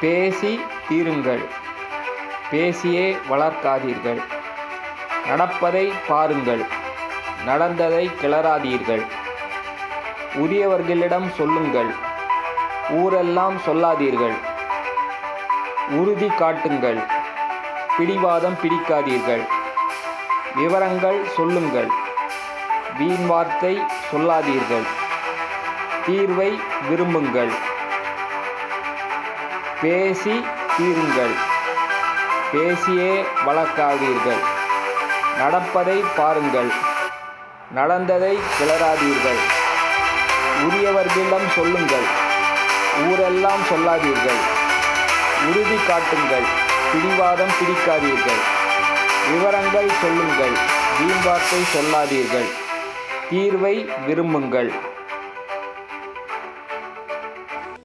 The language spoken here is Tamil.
பேசி தீருங்கள். பேசியே வளர்க்காதீர்கள். நடப்பதை பாருங்கள். நடந்ததை கிளறாதீர்கள். உரியவர்களிடம் சொல்லுங்கள். ஊரெல்லாம் சொல்லாதீர்கள். உறுதி காட்டுங்கள். பிடிவாதம் பிடிக்காதீர்கள். விவரங்கள் சொல்லுங்கள். வீண் வார்த்தை சொல்லாதீர்கள். தீர்வை விரும்புங்கள். பேசி தீருங்கள். பேசியே வளர்க்காதீர்கள் நடப்பதை பாருங்கள். நடந்ததை கிளறாதீர்கள். உரியவர்களிடம் சொல்லுங்கள். ஊரெல்லாம் சொல்லாதீர்கள். உறுதி காட்டுங்கள். பிடிவாதம் பிடிக்காதீர்கள். விவரங்கள் சொல்லுங்கள். வீண் சொல்லாதீர்கள். தீர்வை விரும்புங்கள்.